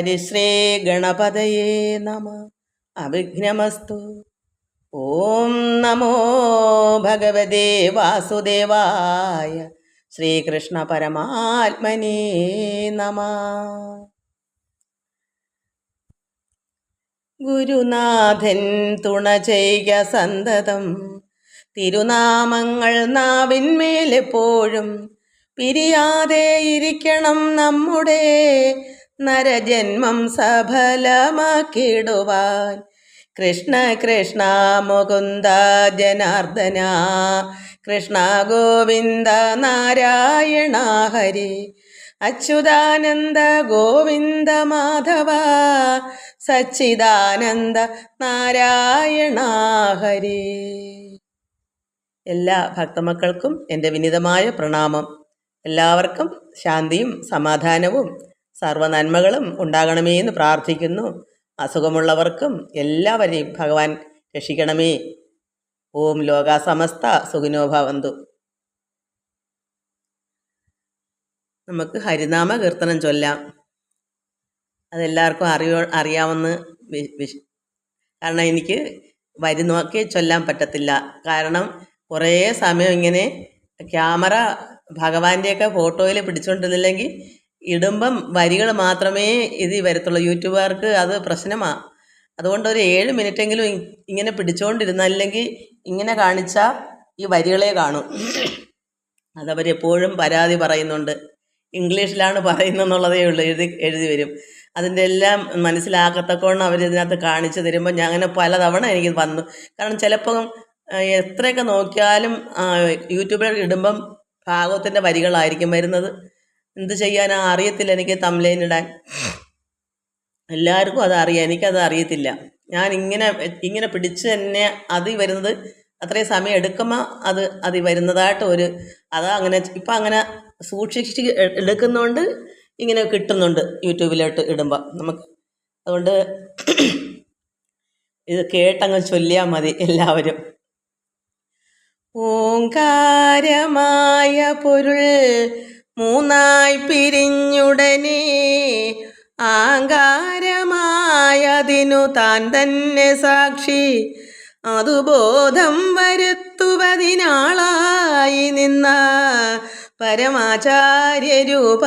ഹരിശ്രീ ഗണപതയേ നമ. അവിഘ്നമസ്തു. ഓം നമോ ഭഗവതേ വാസുദേവായ ശ്രീകൃഷ്ണ പരമാത്മനേ നമ. ഗുരുനാഥൻ തുണ ചെയ്യ സന്തതം. തിരുനാമങ്ങൾ നാവിന്മേലെപ്പോഴും പിരിയാതെ ഇരിക്കണം നമ്മുടെ നരജന്മം സഫലമാക്കിടുവാൻ. കൃഷ്ണ കൃഷ്ണ മുകുന്ദ ജനാർദ്ദന. കൃഷ്ണ ഗോവിന്ദ നാരായണ ഹരി. അച്യുതാനന്ദ ഗോവിന്ദ മാധവ. സച്ചിദാനന്ദ നാരായണ ഹരി. എല്ലാ ഭക്തമക്കൾക്കും എന്റെ വിനിതമായ പ്രണാമം. എല്ലാവർക്കും ശാന്തിയും സമാധാനവും. സർവനന്മകളും ഉണ്ടാകണമേ എന്ന് പ്രാർത്ഥിക്കുന്നു. അസുഖമുള്ളവർക്കും എല്ലാവരെയും ഭഗവാൻ രക്ഷിക്കണമേ. ഓം ലോകാസമസ്ത സുഖിനോ ഭവന്തു. നമുക്ക് ഹരിനാമ കീർത്തനം ചൊല്ലാം. അതെല്ലാവർക്കും അറിയോ അറിയാമെന്ന് കാരണം എനിക്ക് വരി നോക്കി ചൊല്ലാൻ പറ്റത്തില്ല. കാരണം കുറേ സമയം ഇങ്ങനെ ക്യാമറ ഭഗവാന്റെയൊക്കെ ഫോട്ടോയിൽ പിടിച്ചുകൊണ്ടിരുന്നില്ലെങ്കിൽ ഇടുമ്പം വരികൾ മാത്രമേ ഇത് വരത്തുള്ളൂ. യൂട്യൂബുകാർക്ക് അത് പ്രശ്നമാണ് അതുകൊണ്ട് ഒരു ഏഴ് മിനിറ്റ് എങ്കിലും ഇങ്ങനെ പിടിച്ചുകൊണ്ടിരുന്നല്ലെങ്കിൽ ഇങ്ങനെ കാണിച്ചാൽ ഈ വരികളെ കാണും. അതവരെപ്പോഴും പരാതി പറയുന്നുണ്ട്. ഇംഗ്ലീഷിലാണ് പറയുന്നതെന്നുള്ളതേ ഉള്ളൂ. എഴുതി എഴുതി വരും. അതിന്റെ എല്ലാം മനസ്സിലാക്കത്തക്കോണം അവർ ഇതിനകത്ത് കാണിച്ചു തരുമ്പോൾ ഞാൻ അങ്ങനെ പലതവണ എനിക്ക് വന്നു. കാരണം ചിലപ്പം എത്രയൊക്കെ നോക്കിയാലും യൂട്യൂബിൽ ഇടുമ്പം ഭാഗവത്തിന്റെ വരികളായിരിക്കും വരുന്നത്. എന്ത് ചെയ്യാനാ? അറിയത്തില്ല എനിക്ക് തംലൈൻ ഇടാൻ. എല്ലാവർക്കും അതറിയാം എനിക്കത് അറിയത്തില്ല. ഞാൻ ഇങ്ങനെ ഇങ്ങനെ പിടിച്ച് തന്നെ അത് വരുന്നത് അത്രയും സമയം എടുക്കുമ്പോൾ അത് അത് വരുന്നതായിട്ട് ഒരു അതാ അങ്ങനെ ഇപ്പം അങ്ങനെ സൂക്ഷിച്ച് എടുക്കുന്നതുകൊണ്ട് ഇങ്ങനെ കിട്ടുന്നുണ്ട് യൂട്യൂബിലോട്ട് ഇടുമ്പോൾ നമുക്ക്. അതുകൊണ്ട് ഇത് കേട്ടങ്ങ് ചൊല്ലിയാൽ മതി എല്ലാവരും. ഓങ്കാരമായ പൊരുൾ മൂന്നായി പിരിഞ്ഞുടനെ ആങ്കാരമായതിനു താൻ തന്നെ സാക്ഷി. അതുബോധം വരുത്തുവതിനാളായി നിന്ന പരമാചാര്യ പരമാചാര്യരൂപ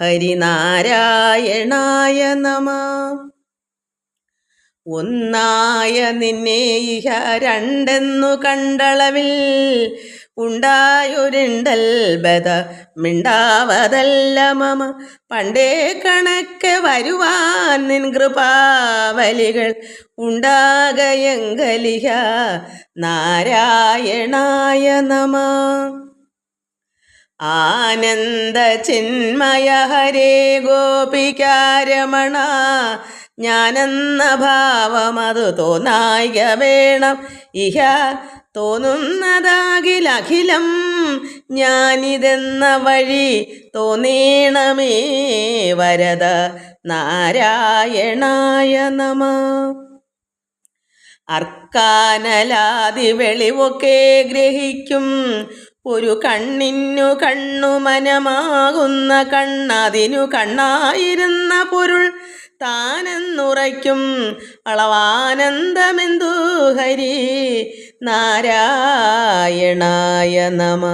ഹരിനാരായണായ നമ. ഒന്നായ നിന്നെ ഇഹ രണ്ടെന്നു കണ്ടളവിൽ ഉണ്ടായൊരിണ്ടൽ ബത മിണ്ടാവതല്ല മമ. പണ്ടേ കണക്ക് വരുവാൻ നിൻ കൃപാവലികൾ ഉണ്ടാകയങ്കലിഹ. നാരായണായ നമ. ആനന്ദ ചിന്മയ ഹരേ ഗോപികാരമണ. ഞാനെന്ന ഭാവം അത് തോന്നായിക വേണം. ഇഹ തോന്നുന്നതാകിലഖിലം ഞാനിതെന്ന വഴി തോന്നേണമേ വരദ നാരായണായ നമ. അർക്കാനലാതി വെളിവൊക്കെ ഗ്രഹിക്കും ഒരു കണ്ണിനു കണ്ണു മനമാകുന്ന കണ്ണതിനു കണ്ണായിരുന്ന പൊരുൾ താനെന്നുറയ്ക്കും അളവാനന്ദമെന്തു ഹരി നാരായണായ നമ.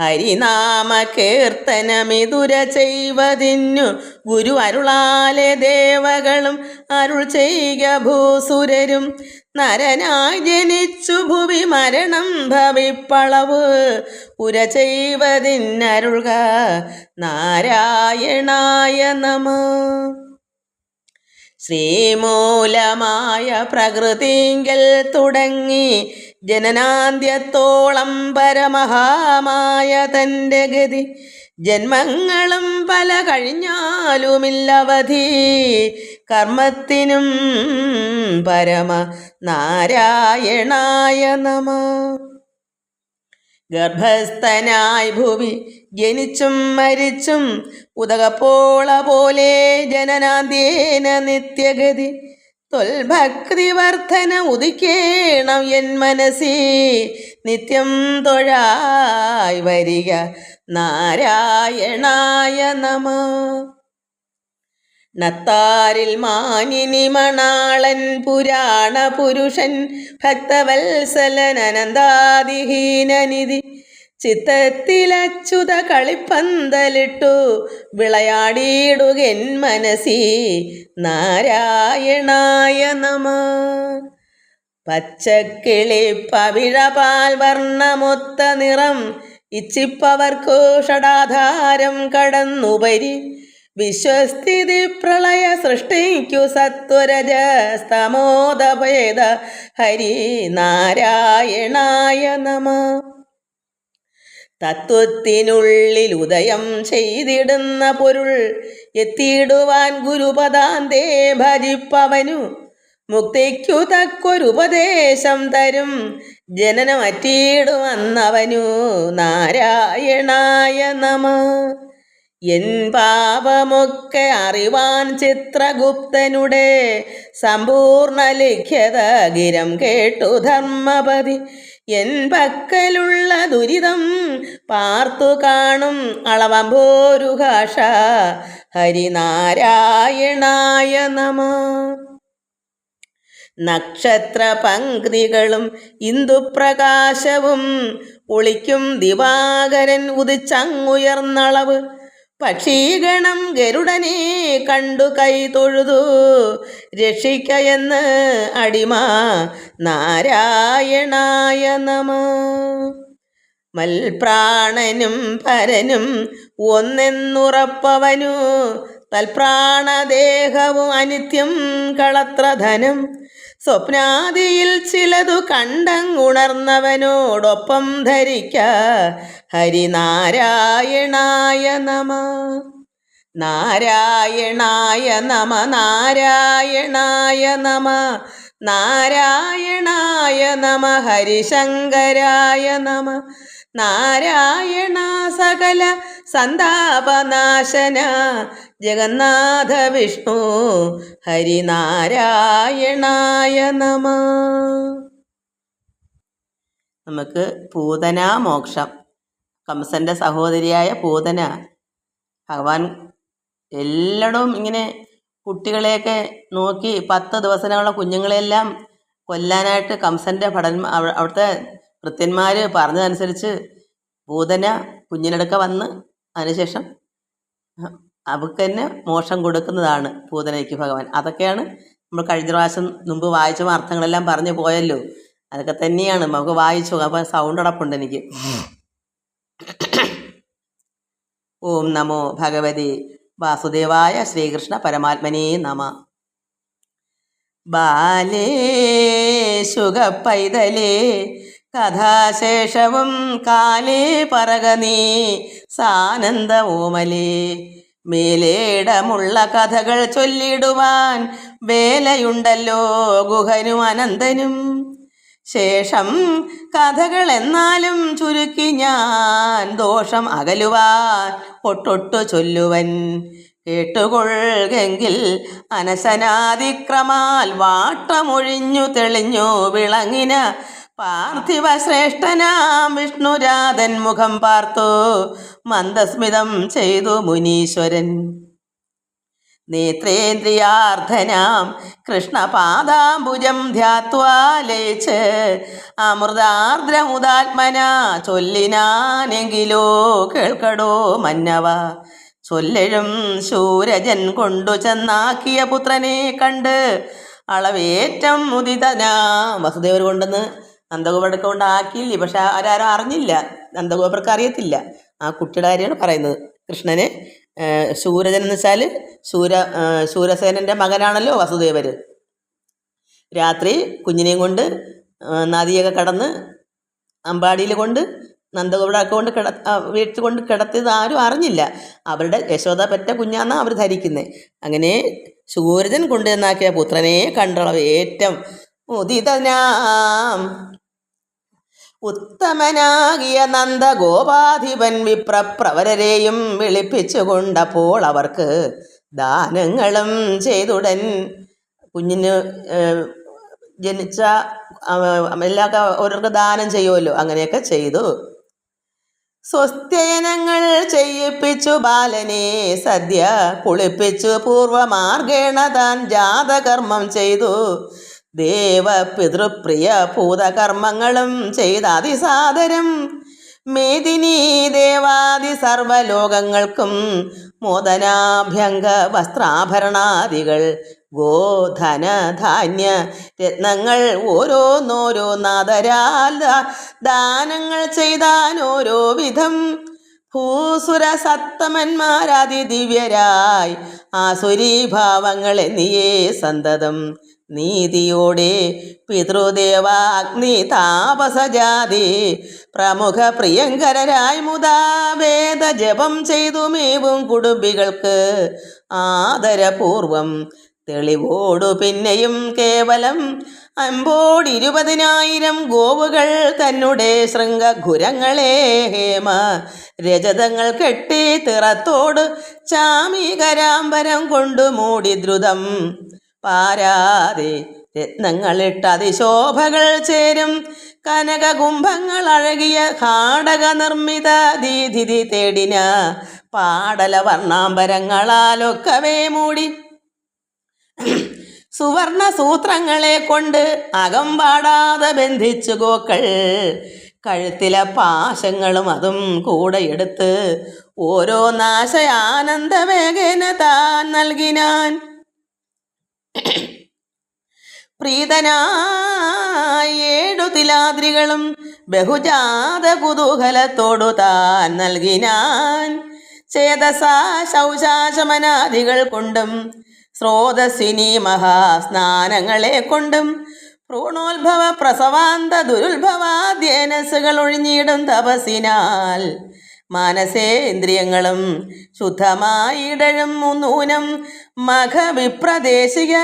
ഹരിനാമ കീർത്തനമിതുര ചെയ്വതിന്നു ഗുരു അരുളാലെ ദേവകളും അരുൾ ചെയ്യുക ഭൂസുരരും. നരനായി ജനിച്ചു ഭുവി മരണം ഭവിപ്പളവ് ഉര ചെയ്വതിന്നരുൾക നാരായണായ നമ. ശ്രീമൂലമായ പ്രകൃതിങ്കൽ തുടങ്ങി ജനനാന്ത്യത്തോളം പരമഹാമായ തന്റെ ഗതി. ജന്മങ്ങളും പല കഴിഞ്ഞാലുമില്ലവധി. കർമ്മത്തിനും പരമ നാരായണായ നമ. ഗർഭസ്ഥനായി ഭൂമി ജനിച്ചും മരിച്ചും ഉദകപ്പോള പോലെ ജനനാദ്യേന നിത്യഗതി. തൊൽഭക്തി വർധന ഉദിക്കേണം എൻ മനസ്സി. നിത്യം തൊഴായി വരിക നാരായണായ നമ. നത്താരിൽ മാനിനി മണാളൻ പുരാണ പുരുഷൻ ഭക്തവത്സലൻ അനന്താതിഹീനനിധി ചിത്തത്തിലച്യുത കളിപ്പന്തലിട്ടു വിളയാടിയിടുകൻ മനസ്സി നാരായണായ നമ. പച്ചക്കിളി പവിഴപാൽ വർണമൊത്ത നിറം ഇച്ചിപ്പവർക്കു കടന്നുപരി. വിശ്വസ്ഥിതി പ്രളയ സൃഷ്ടിക്കു സത്വരജ സ്തമോദഭേദ ഹരി നാരായണായ നമ. തത്വത്തിനുള്ളിൽ ഉദയം ചെയ്തിടുന്ന പൊരുൾ എത്തിയിടുവാൻ ഗുരുപദാന്തേ ഭജിപ്പവനു. മുക്തിക്കു തക്കൊരുപദേശം തരും ജനനമറ്റിയിടുവന്നവനു നാരായണായ നമ. എൻ പാപമൊക്കെ അറിവാൻ ചിത്രഗുപ്തനുടെ സമ്പൂർണ ലിഖ്യത ഗിരം കേട്ടു ധർമ്മപതി. എൻ പക്കലുള്ള ദുരിതം പാർത്തു കാണും അളവമ്പോരു ഭാഷ ഹരിനാരായണായ നമ. നക്ഷത്ര പങ്ക്തികളും ഇന്ദുപ്രകാശവും ഒളിക്കും ദിവാകരൻ ഉദിച്ചങ്ങുയർന്നളവ്. പക്ഷീഗണം ഗരുഡനെ കണ്ടു കൈ തൊഴുതു. രക്ഷിക്കയെന്ന് അടിമ നാരായണായ നമ. മൽപ്രാണനും പരനും ഒന്നെന്നുറപ്പവനു. തൽപ്രാണദേഹവും അനിത്യം കളത്രധനം. സ്വപ്നാദിയിൽ ചിലതു കണ്ടങ്ങുണർന്നവനോടൊപ്പം ധരിക്ക. ഹരിനാരായണായ നമ. നാരായണായ നമ നാരായണായ നമ. നാരായണായ നമ ഹരിശങ്കരായ നമ. നാരായണ സകല സന്താപനാശന. ജഗന്നാഥ വിഷ്ണു ഹരിനാരായണായ നമ. നമുക്ക് പൂതന മോക്ഷം. കംസന്റെ സഹോദരിയായ പൂതന ഭഗവാൻ എല്ലായിടവും ഇങ്ങനെ കുട്ടികളെയൊക്കെ നോക്കി പത്ത് ദിവസങ്ങളുള്ള കുഞ്ഞുങ്ങളെല്ലാം കൊല്ലാനായിട്ട് കംസന്റെ ഭടന്മാ അവ- അവിടുത്തെ ഭൃത്യന്മാർ പറഞ്ഞതനുസരിച്ച് പൂതന കുഞ്ഞിനടുക്ക വന്ന് അതിനുശേഷം അവക്ക് തന്നെ മോഷം കൊടുക്കുന്നതാണ് പൂതനയ്ക്ക് ഭഗവാൻ. അതൊക്കെയാണ് നമ്മൾ കഴിഞ്ഞ പ്രാവശ്യം മുമ്പ് വായിച്ച അർത്ഥങ്ങളെല്ലാം പറഞ്ഞു പോയല്ലോ. അതൊക്കെ തന്നെയാണ്. നമുക്ക് വായിച്ചു. അപ്പോൾ സൗണ്ട് അടപ്പുണ്ട് എനിക്ക്. ഓം നമോ ഭഗവതി വാസുദേവായ ശ്രീകൃഷ്ണ പരമാത്മനേ നമ. ബാലേ ശുഗപ്പൈതലേ കഥാശേഷവും കാലേ പറകനീ സാനന്ദ ഓമലേ മേലേടമുള്ള കഥകൾ ചൊല്ലിടുവാൻ വേലയുണ്ടല്ലോ ഗുഹനും അനന്തനും. ശേഷം കഥകൾ എന്നാലും ചുരുക്കി ഞാൻ ദോഷം അകലുവാൻ ഒട്ടൊട്ടു ചൊല്ലുവൻ. കേട്ടുകൊള്ളുകെങ്കിൽ അനശനാതിക്രമാൽ വാട്ടമൊഴിഞ്ഞു തെളിഞ്ഞു വിളങ്ങിന പാർത്ഥിവ ശ്രേഷ്ഠനാം വിഷ്ണുരാധൻ മുഖം പാർത്തു. മന്ദസ്മിതം ചെയ്തു മുനീശ്വരൻ. നേത്രേന്ദ്രിയാർദ്ധനാം കൃഷ്ണപാദാംബുജം ധ്യാത്വാലേച്ച് അമൃതാർദ്രമുദാത്മന ചൊല്ലിനാനെങ്കിലോ കേൾക്കടോ മന്നവ. ചൊല്ലഴും ശൂരജൻ കൊണ്ടു ചെന്നാക്കിയ പുത്രനെ കണ്ട് അളവേറ്റം മുദിതനാ വസുദേവർ കൊണ്ടുവന്ന് നന്ദഗോപർക്ക് കൊണ്ടാക്കിയില്ലേ പക്ഷെ ആരാരും അറിഞ്ഞില്ല. നന്ദഗോപർക്ക് അറിയത്തില്ല. ആ കുട്ടിയുടെ കാര്യമാണ് പറയുന്നത്. കൃഷ്ണനെ സൂരജൻ എന്ന് വെച്ചാൽ സൂര സൂരസേനന്റെ മകനാണല്ലോ വസുദേവർ രാത്രി കുഞ്ഞിനെയും കൊണ്ട് നദിയൊക്കെ കടന്ന് അമ്പാടിയിൽ കൊണ്ട് നന്ദഗോപുരമൊക്കെ കൊണ്ട് കിട വീട്ടിൽ കൊണ്ട് കിടത്തിയത് ആരും അറിഞ്ഞില്ല. അവരുടെ യശോദ പെറ്റ കുഞ്ഞാന്നാണ് അവർ ധരിക്കുന്നത് അങ്ങനെ സൂരജൻ കൊണ്ടുവന്നാക്കിയ പുത്രനെ കണ്ടളവ് ഏറ്റം ഉദിതനാം ഉത്തമനാകിയ നന്ദഗോപാധിപൻ വിപ്രപ്രവരരെയും വിളിപ്പിച്ചുകൊണ്ടപ്പോൾ അവർക്ക് ദാനങ്ങളും ചെയ്തുടൻ. കുഞ്ഞിന് ജനിച്ച എല്ലാ ഓരോർക്ക് ദാനം ചെയ്യുമല്ലോ അങ്ങനെയൊക്കെ ചെയ്തു. സ്വസ്ഥയനങ്ങൾ ചെയ്യിപ്പിച്ചു ബാലനെ സദ്യ കുളിപ്പിച്ചു പൂർവമാർഗേണ താൻ ജാതകർമ്മം ചെയ്തു. ദേവ പിതൃപ്രിയ ഭൂതകർമ്മങ്ങളും ചെയ്താതിസാദരം. മേദിനി ദേവാദി സർവലോകങ്ങൾക്കും മോദനാഭ്യംഗ വസ്ത്രാഭരണാദികൾ ഗോധന ധാന്യ രത്നങ്ങൾ ഓരോന്നോരോ നാദരാൽ ദാനങ്ങൾ ചെയ്താൻ ഓരോ വിധം. ഭൂസുര സത്തമന്മാരാതി ദിവ്യരായി ആസുരീഭാവങ്ങൾ എന്നിയേ സന്തതം. നീതിയോടെ പിതൃദേവ അഗ്നി താപസജാതി പ്രമുഖ പ്രിയങ്കരായി മുതാ വേദ ജപം ചെയ്തു മേവും കുടുംബികൾക്ക് ആദരപൂർവം തെളിവോടു പിന്നെയും കേവലം അമ്പോടിരുപതിനായിരം ഗോവുകൾ തന്നെ ശൃംഗഘുരങ്ങളെ ഹേമ രജതങ്ങൾ കെട്ടി തിറത്തോട് ചാമീകരാംബരം കൊണ്ടു മൂടി ദ്രുതം പാരാതെ രത്നങ്ങളിട്ട് അതിശോഭകൾ ചേരും. കനകകുംഭങ്ങൾ അഴകിയ ഘാടക നിർമ്മിത ദീതിഥി തേടിന പാടല വർണാംബരങ്ങളാലൊക്കവേ മൂടി. സുവർണ സൂത്രങ്ങളെ കൊണ്ട് അകം പാടാതെ ബന്ധിച്ചു ഗോക്കൾ. കഴുത്തിലെ പാശങ്ങളും അതും കൂടെ എടുത്ത് ഓരോ നാശയാനന്ദവേഗേന താൻ നൽകിനാൻ. പ്രീതനായ ഏഴു തിലാദ്രികളും ബഹുജാത കുതൂഹലത്തോടു താൻ നൽകിനാൻ ചേതസാ ശൗചാശമനാദികൾ കൊണ്ടും സ്രോതസ്വിനി മഹാസ്നാനങ്ങളെ കൊണ്ടും ഭ്രൂണോത്ഭവ പ്രസവാന്ത ദുരുത്ഭവാദ്യേനസ്സുകൾ ഒഴിഞ്ഞിടും തപസിനാൽ മാനസേന്ദ്രിയങ്ങളും ശുദ്ധമായിടഴും മുന്നൂനം മഖവിപ്രദേശിക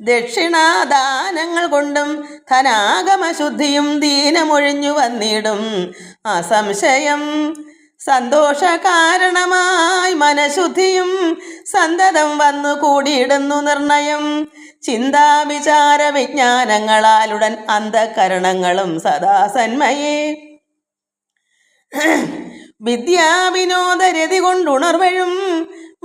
ദക്ഷിണാദാനങ്ങൾ കൊണ്ടും ധനാഗമശുദ്ധിയും ദീനമൊഴിഞ്ഞു വന്നിടും. അസംശയം സന്തോഷകാരണമായി മനഃശുദ്ധിയും സന്തതം വന്നു കൂടിയിടുന്നു നിർണയം. ചിന്താവിചാര വിജ്ഞാനങ്ങളാലുടൻ അന്ധകരണങ്ങളും സദാ സന്മയേ വിദ്യാവിനോദരതി കൊണ്ടുണർവഴും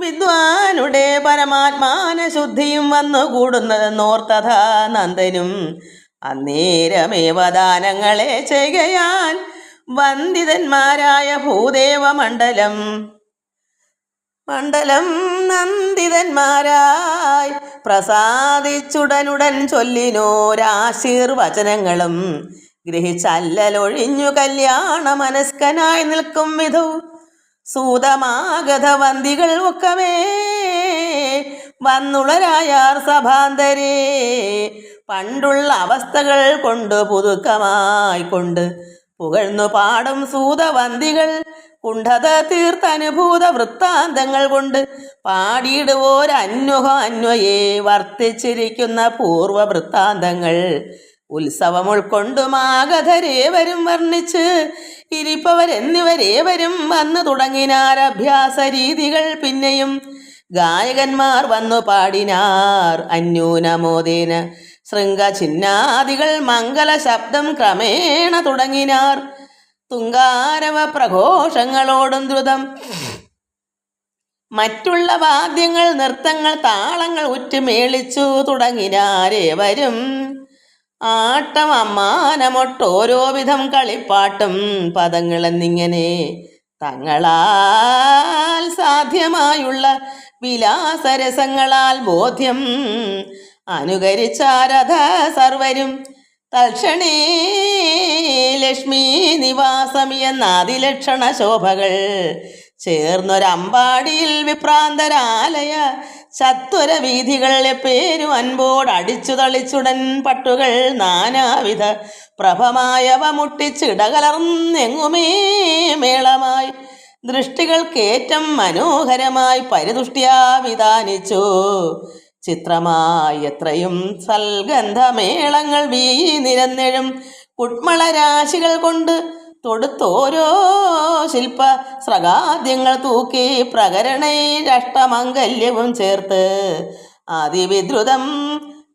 വിദ്വാനുടെ പരമാത്മാന ശുദ്ധിയും വന്നു കൂടുന്നതെന്നോർത്തഥാ നന്ദനും. അന്നേരമേവ ദാനങ്ങളെ ചെയ്യയാൽ വന്ദിതന്മാരായ ഭൂദേവ മണ്ഡലം മണ്ഡലം നന്ദിതന്മാരായി പ്രസാദിച്ചുടനുടൻ ചൊല്ലിനോരാശീർവചനങ്ങളും ഗ്രഹിച്ചല്ലലൊഴിഞ്ഞു കല്യാണ മനസ്കനായി നിൽക്കും വിധു. സൂതമാഗതവന്തികൾ ഒക്കമേ വന്നുളരായാർ സഭാന്തരേ. പണ്ടുള്ള അവസ്ഥകൾ കൊണ്ട് പുതുക്കമായി കൊണ്ട് പുകഴ്ന്നു പാടും സൂതവന്തികൾ. കുണ്ഠത തീർത്തനുഭൂത വൃത്താന്തങ്ങൾ കൊണ്ട് പാടിയിടുവോരന്വഹ അന്വയെ വർത്തിച്ചിരിക്കുന്ന പൂർവ വൃത്താന്തങ്ങൾ ഉത്സവം ഉൾക്കൊണ്ടുമാഗധരേവരും വർണിച്ച് ഇരിപ്പവരെന്നിവരേവരും വന്നു തുടങ്ങിനാർ അഭ്യാസ രീതികൾ പിന്നെയും. ഗായകന്മാർ വന്നു പാടിനാർ അന്യൂനമോദേന ശൃംഗഛിന്നാദികൾ മംഗല ശബ്ദം ക്രമേണ തുടങ്ങിനാർ. തുങ്കാരവ പ്രഘോഷങ്ങളോടും ദ്രുതം. മറ്റുള്ള വാദ്യങ്ങൾ നൃത്തങ്ങൾ താളങ്ങൾ ഉറ്റുമേളിച്ചു തുടങ്ങിനാരേവരും. ആട്ടം അമ്മാനമൊട്ടോരോ വിധം കളിപ്പാട്ടും പദങ്ങളെന്നിങ്ങനെ തങ്ങളാൽ സാധ്യമായുള്ള വിലാസരസങ്ങളാൽ ബോധ്യം അനുകരിച്ചാരഥ സർവരും. തൽക്ഷണേ ലക്ഷ്മി നിവാസം എന്നാതിലക്ഷണ ശോഭകൾ ചേർന്നൊരമ്പാടിയിൽ വിഭ്രാന്തരാലയ ചത്വര വീഥികളിലെ പേരും അൻപോട് അടിച്ചു തളിച്ചുടൻ പട്ടുകൾ നാനാവിധ പ്രഭമായവ മുട്ടിച്ചിടകലർന്നെങ്ങുമേ മേളമായി. ദൃഷ്ടികൾക്കേറ്റം മനോഹരമായി പരിതുഷ്ട്യാ വിധാനിച്ചു ചിത്രമായി എത്രയും സൽഗന്ധമേളങ്ങൾ വീ നിരന്നെഴും കുട്മളരാശികൾ കൊണ്ട് തൊടുത്തോരോ ശില്പ സ്രകാദ്യങ്ങൾ തൂക്കി പ്രകരണൈരഷ്ടമംഗല്യവും ചേർത്ത് അതിവിദ്രുതം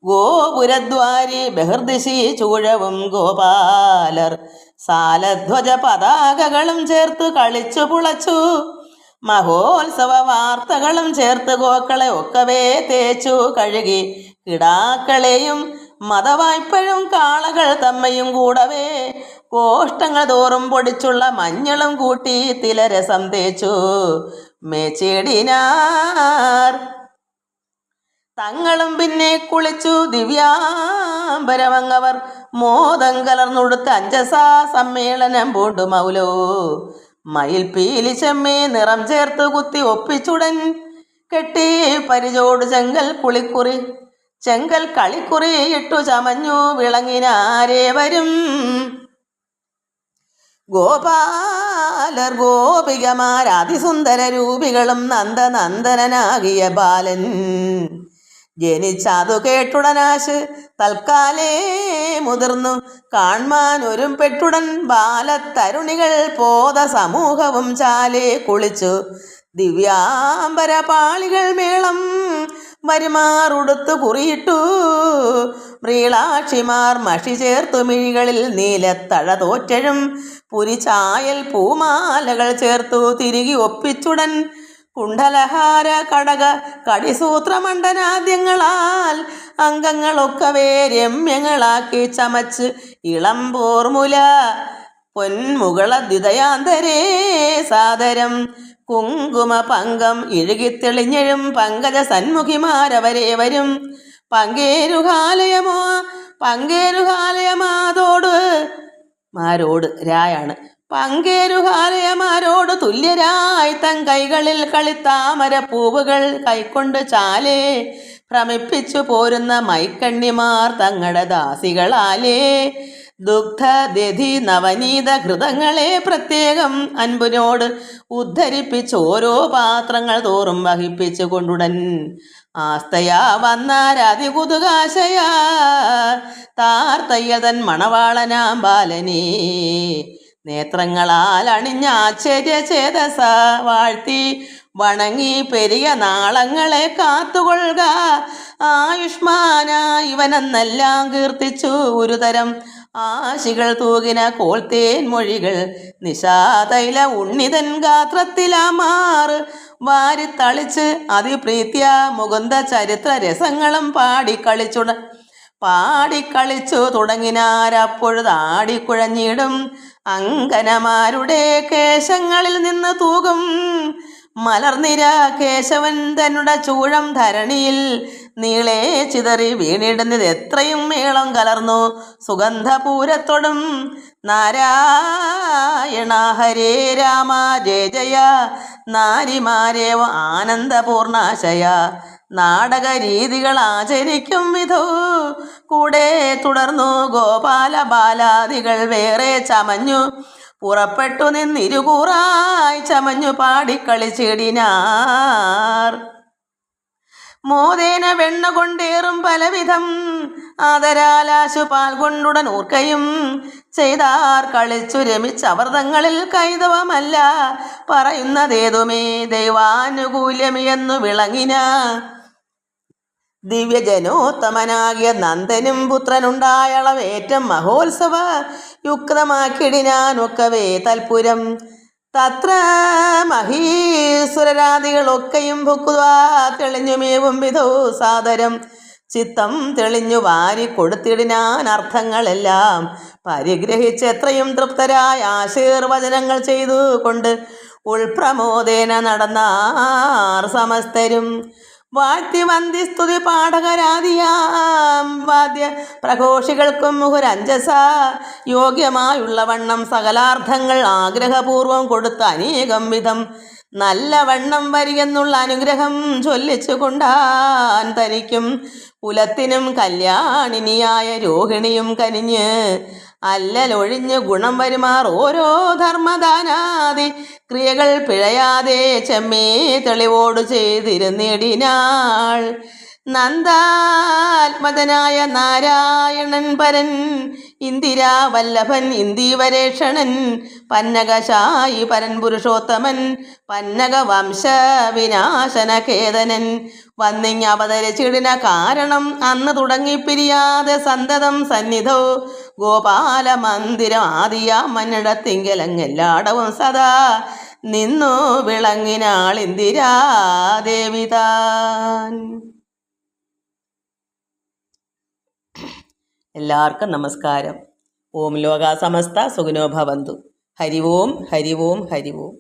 ഗോപുരദ്വാരി ബഹിർദിശി ചൂഴവും ഗോപാലർ സാലധ്വജ പതാകകളും ചേർത്ത് കളിച്ചു പുളച്ചു മഹോത്സവ വാർത്തകളും ചേർത്ത് ഗോക്കളെ ഒക്കവേ തേച്ചു കഴുകി കിടാക്കളെയും മതവായ്പഴും കാളകൾ തമ്മയും കൂടവേ കോഷ്ടങ്ങൾ തോറും പൊടിച്ചുള്ള മഞ്ഞളും കൂട്ടി തിലരസം തേച്ചു. മേച്ചേടിനാർ. തങ്ങളും പിന്നെ കുളിച്ചു. ദിവ്യാംബരമങ്ങവർ മോദം കലർന്നുടുത്ത് അഞ്ചസാ സമ്മേളനം പൂണ്ടു മൗലോ. മയിൽ പീലി ചെമ്മേ നിറം ചേർത്ത് കുത്തി ഒപ്പിച്ചുടൻ കെട്ടി പരിചോട് ചെങ്കൽ കുളിക്കുറി. ചെങ്കൽ കളിക്കുറി ഇട്ടു ചമഞ്ഞു വിളങ്ങിനാരേ വരും. ഗോപാലർ ഗോപികമാർ അതിസുന്ദര രൂപികളും നന്ദനന്ദനാകിയ ബാലൻ. ജനിച്ചതു കേട്ടുടനാശ് തൽക്കാലേ മുതിർന്നു. കാൺമാൻ ഒരു പെട്ടുടൻ ബാലത്തരുണികൾ പോത സമൂഹവും ചാലേ കുളിച്ചു. ദിവ്യാംബര പാളികൾ മേളം വരുമാറുടുത്തു കുറിയിട്ടു. മ്രീളാക്ഷിമാർ മഷി ചേർത്തു മിഴികളിൽ നീലത്തഴ തോറ്റഴും. പുരിചായൽ പൂമാലകൾ ചേർത്തു തിരികെ ഒപ്പിച്ചുടൻ. കുണ്ഡലഹാര കടക കടിസൂത്രമണ്ഡനാദ്യങ്ങളാൽ അംഗങ്ങളൊക്കവേ രമ്യങ്ങളാക്കി ചമച്ച് ഇളമ്പോർമുല പൊന്മുകള ദ്വിതയാന്തരേ സാദരം. കുങ്കുമ പങ്കം ഇഴുകിത്തെളിഞ്ഞഴും പങ്കജ സന്മുഖിമാരവരെ വരും. പങ്കേരുകാലയമോ പങ്കേരുകാലയമാതോട് മാരോട് രായാണ്. പങ്കേരുകാലയമാരോട് തുല്യരായി തൻ കൈകളിൽ കളിത്താമര പൂവുകൾ കൈക്കൊണ്ട് ചാലേ. ഭ്രമിപ്പിച്ചു പോരുന്ന മൈക്കണ്ണിമാർ തങ്ങളുടെ ദാസികളാലേ. ദുഗ്ധദധി നവനീത ഘൃതങ്ങളെ പ്രത്യേകം അൻപുനോട് ഉദ്ധരിപ്പിച്ച് ഓരോ പാത്രങ്ങൾ തോറും വഹിപ്പിച്ചു കൊണ്ടുടൻ. ആസ്തയാ വന്നാരതി കുതുകാശയാ താർത്തയ്യതൻ മണവാളനാം ബാലനേ. നേത്രങ്ങളാൽ അണിഞ്ഞ ആശ്ചര്യ ചേതസ വാഴ്ത്തി വണങ്ങി പെരിയ നാളങ്ങളെ കാത്തുകൊള്ളുക. ആയുഷ്മാന ഇവനെന്നെല്ലാം കീർത്തിച്ചു ഒരു തരം ആശികൾ തൂകിന കോൾത്തേൻ മൊഴികൾ നിശാതൈല ഉണ്ണിതൻ ഗാത്രത്തിലാമാറ് വാരിത്തളിച്ച് അതിപ്രീത്യ മുകുന്ദ ചരിത്ര രസങ്ങളും പാടിക്കളിച്ചുട പാടിക്കളിച്ചു തുടങ്ങിനാരപ്പൊഴുതാടിക്കുഴഞ്ഞിടും അങ്കനമാരുടെ കേശങ്ങളിൽ നിന്ന് തൂകും. മലർനിര കേശവൻ തന്നുടെ ചൂഴം ധരണിയിൽ നീളെ ചിതറി വീണിടുന്നത് എത്രയും മേളം കലർന്നു. സുഗന്ധപൂരത്തോടും നാരായണ ഹരേ രാമ ജയ ജയ. നാരിമാരേവ ആനന്ദപൂർണാശയ. നാടക രീതികൾ ആചരിക്കും വിധോ. കൂടെ തുടർന്നു ഗോപാല ബാലാദികൾ വേറെ ചമഞ്ഞു. പുറപ്പെട്ടു നിന്നിരുകൂറായി ചമഞ്ഞു പാടിക്കളിച്ചിടിനാർ. മോദേന വെണ്ണ കൊണ്ടേറും പലവിധം. ആദരാലാശു പാൽ കൊണ്ടുടൻ ഊർക്കയും ചെയ്താർ കളിച്ചു രമിച്ചവർ തങ്ങളിൽ കൈതവമല്ല. പറയുന്നതേതുമേ ദൈവാനുകൂല്യമെന്നു വിളങ്ങിന ദിവ്യജനോത്തമനാകിയ നന്ദനും പുത്രനുണ്ടായളവേറ്റം മഹോത്സവ യുക്തമാക്കിടിനാനൊക്കവേ തൽപുരം. തത്ര മഹീസുരരാദികളൊക്കെയും ഭുക്കുവാ തെളിഞ്ഞുമേവും വിധോ സാദരം. ചിത്തം തെളിഞ്ഞു വാരി കൊടുത്തിടിനാൻ അർത്ഥങ്ങളെല്ലാം. പരിഗ്രഹിച്ച് എത്രയും തൃപ്തരായ ആശീർവചനങ്ങൾ ചെയ്തു കൊണ്ട് ഉൾപ്രമോദേന നടന്നാർ സമസ്തരും. വാഴ്ത്തി വന്തി സ്തുതി പാഠകരാതിയാം വാദ്യ പ്രഘോഷികൾക്കും മുഹുരഞ്ജസ യോഗ്യമായുള്ള വണ്ണം സകലാർത്ഥങ്ങൾ ആഗ്രഹപൂർവം കൊടുത്ത അനേകം വിധം നല്ല വണ്ണം വരികെന്നുള്ള അനുഗ്രഹം ചൊല്ലിച്ചു കൊണ്ടാൻ തനിക്കും കുലത്തിനും കല്യാണിനിയായ രോഹിണിയും കനിഞ്ഞ് അല്ലലൊഴിഞ്ഞ് ഗുണം വരുമാർ ഓരോ ധർമ്മദാനാദി. ക്രിയകൾ പിഴയാതെ ചെമ്മേ തെളിവോട് ചെയ്തിരുന്നിടിനാൾ. നന്ദാത്മതനായ നാരായണൻ പരൻ ഇന്ദിരാവല്ലഭൻ ഇന്ദീവരേഷണൻ പന്നകശായി പരൻ പുരുഷോത്തമൻ പന്നക വംശ വിനാശനഖേദനൻ വന്നിങ് അവതരിച്ചിടിന കാരണം അന്ന് തുടങ്ങിപ്പിരിയാതെ സന്തതം സന്നിധോ. ഗോപാല മന്ദിരം ആദിയ മന്നിടത്തിങ്കലങ്ങെല്ലാടവും സദാ നിന്നു വിളങ്ങിനാൾ ഇന്ദിരാദേവി എല്ലാവർക്കും നമസ്കാരം. ഓം ലോകാസമസ്ത സുഖനോഭവന്തു സുഖിനോ ഭവന്തു. ഹരി ഓം ഹരി ഓം ഹരി ഓം.